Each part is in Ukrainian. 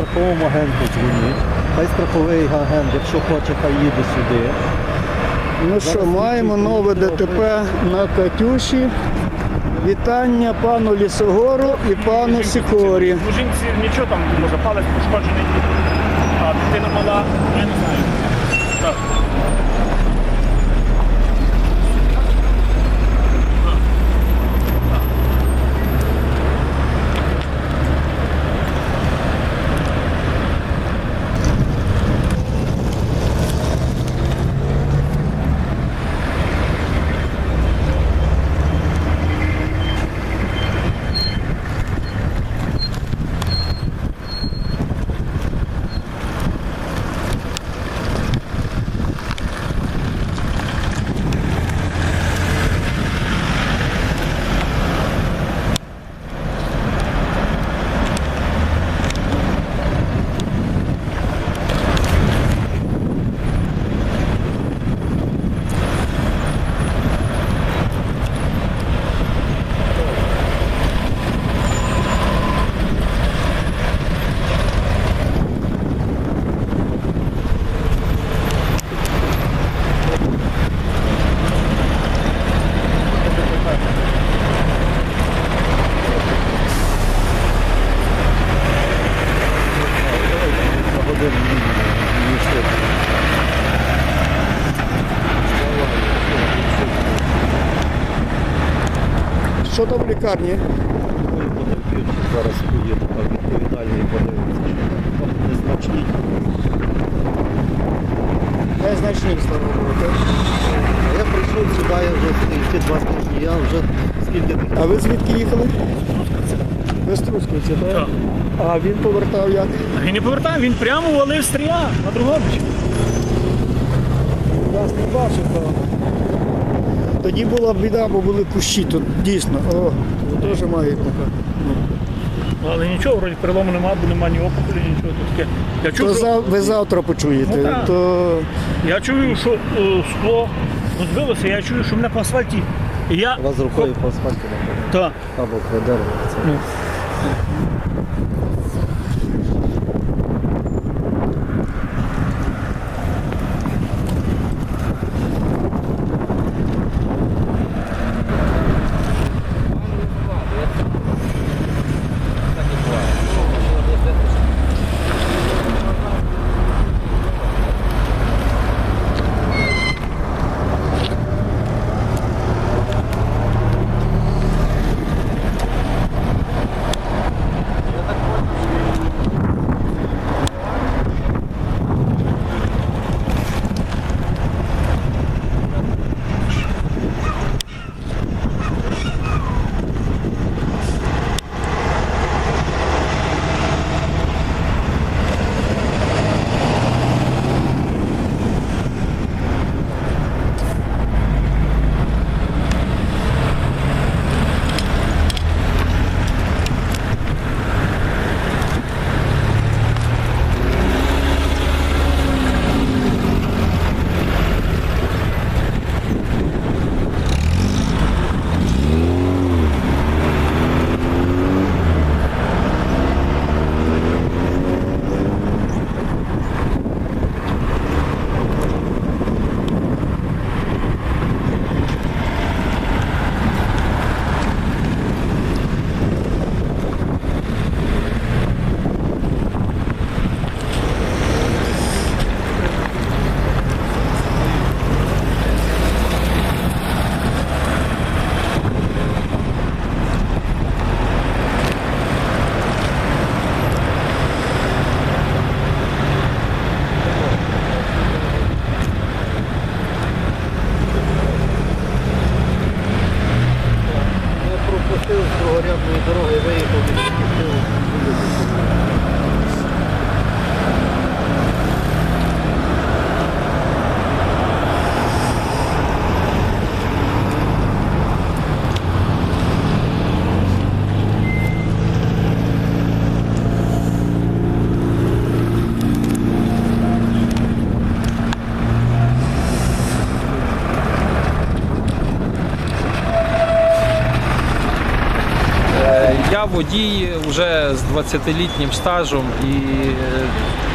страховому агенту дзвоніть. Хай страховий агент, якщо хоче, хай їде сюди. Ну що, маємо нове ДТП на Катюші. Вітання пану Лісогору і пану Сікорі. У жінці нічого там, може, палець пошкоджений, а дитина мала, я не знаю. Так. На годину мінімум, ніж швидко. Що там в лікарні? Зараз поїду, так відповідальний подивиться, що там незначні. Незначні, слава Богу. Я прийшов сюди, я вже ці два тижні, я вже скільки А ви звідки їхали? Ви з Трускавця, так? Так. А він повертав як? Він не повертав, він прямо валив стрія на Другобич. Вас не бачив, певно. Тоді була біда, бо були кущі тут дійсно. О, теж маєте. Ну. Але нічого, вроді перелому нема, бо нема ні опухолі, нічого тут таке. Я То що, ви завтра почуєте. Ну, так. то я чую, що е, скло розбилося, я чую, що мене по асфальті. І я. раз рукою по асфальту нам Так. або. Ну. Я водій вже з 20-літнім стажем і е,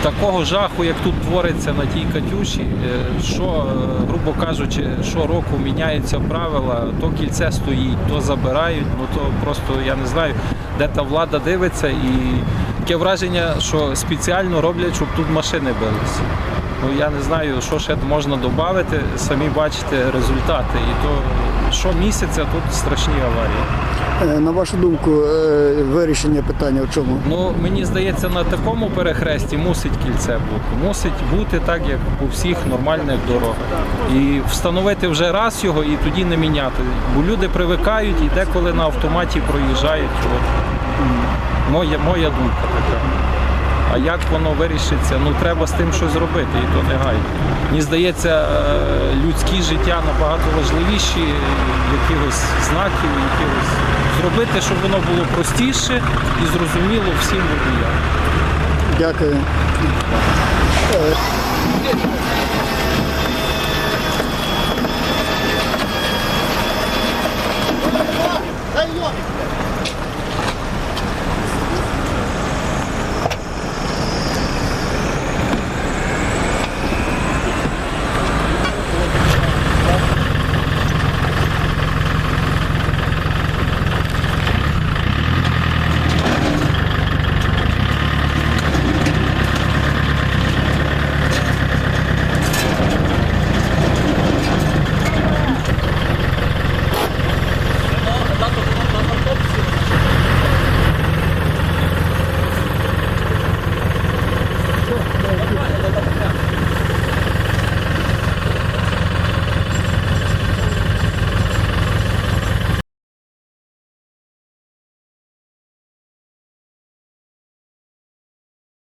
такого жаху, як тут твориться на тій Катюші, е, що, е, грубо кажучи, що року міняються правила, то кільце стоїть, то забирають, ну то просто я не знаю, де та влада дивиться і таке враження, що спеціально роблять, щоб тут машини билися. Ну я не знаю, що ще можна додати, самі бачите результати. І то щомісяця тут страшні аварії. Е, На вашу думку, е, вирішення питання в чому? Ну, мені здається, на такому перехресті мусить кільце бути. Мусить бути так, як у всіх нормальних дорогах. І встановити вже раз його і тоді не міняти. Бо люди привикають і деколи на автоматі проїжджають. От. Моя, моя думка така. А як воно вирішиться? Ну треба з тим щось зробити, і то негайно. Мені здається, е, людські життя набагато важливіші якихось знаків, якихось зробити, щоб воно було простіше і зрозуміло всім водіям. Дякую.